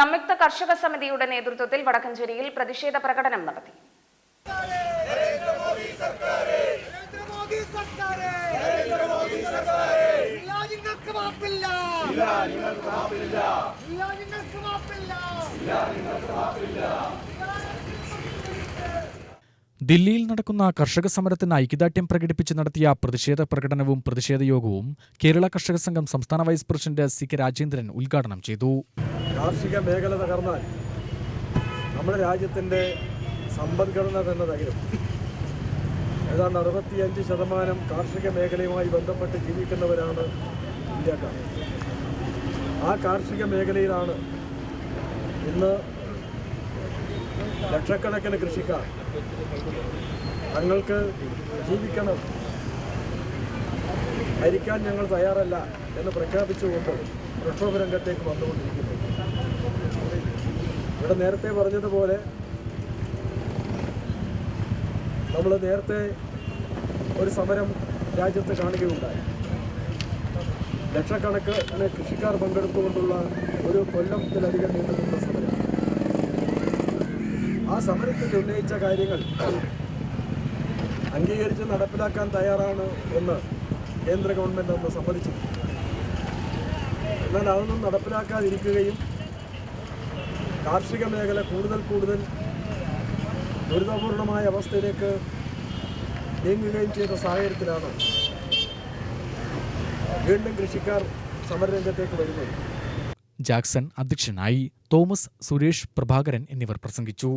സംയുക്ത കർഷക സമിതിയുടെ നേതൃത്വത്തിൽ വടക്കഞ്ചേരിയിൽ പ്രതിഷേധ പ്രകടനം നടത്തി. ദില്ലിയിൽ നടക്കുന്ന കർഷക സമരത്തിന് ഐക്യദാർഢ്യം പ്രകടിപ്പിച്ച് നടത്തിയ പ്രതിഷേധ പ്രകടനവും പ്രതിഷേധ യോഗവും കേരള കർഷക സംഘം സംസ്ഥാന vice president C K Rajendran ഉദ്ഘാടനം ചെയ്തു. കാർഷിക മേഖല തകർന്നാൽ നമ്മുടെ രാജ്യത്തിന്റെ സമ്പദ്ഘടന തന്നെ തകരും. ഏതാണ്ട് അറുപത്തിയഞ്ച് ശതമാനം കാർഷിക മേഖലയുമായി ബന്ധപ്പെട്ട് ജീവിക്കുന്നവരാണ് ഇന്ത്യക്കാർ. ആ കാർഷിക മേഖലയിലാണ് ഇന്ന് ലക്ഷക്കണക്കിന് കൃഷിക്കാർ തങ്ങൾക്ക് ജീവിക്കണം മരിക്കാൻ ഞങ്ങൾ തയ്യാറല്ല എന്ന് പ്രഖ്യാപിച്ചുകൊണ്ട് പ്രക്ഷോഭ രംഗത്തേക്ക് വന്നുകൊണ്ടിരിക്കുന്നു. ഇവിടെ നേരത്തെ പറഞ്ഞതുപോലെ നമ്മൾ നേരത്തെ ഒരു സമരം രാജ്യത്ത് കാണുകയുണ്ടായി. ലക്ഷക്കണക്കിന് കൃഷിക്കാർ പങ്കെടുത്തുകൊണ്ടുള്ള ഒരു കൊല്ലത്തിലധികം നീണ്ടുനിന്ന സമരം. ആ സമരത്തിൽ ഉന്നയിച്ച കാര്യങ്ങൾ അംഗീകരിച്ച് നടപ്പിലാക്കാൻ തയ്യാറാണ് എന്ന് കേന്ദ്ര ഗവൺമെന്റ് അന്ന് സമ്മതിച്ചു എന്നാൽ അതൊന്നും നടപ്പിലാക്കാതിരിക്കുകയും കാർഷിക മേഖല കൂടുതൽ കൂടുതൽ ദുരിതപൂർണമായ അവസ്ഥയിലേക്ക് നീങ്ങുകയും ചെയ്ത സാഹചര്യത്തിലാണ് വീണ്ടും കൃഷിക്കാർ സമരരംഗത്തേക്ക് വരുന്നത്. ജാക്സൺ അധ്യക്ഷനായി തോമസ് സുരേഷ് പ്രഭാകരൻ എന്നിവർ പ്രസംഗിച്ചു.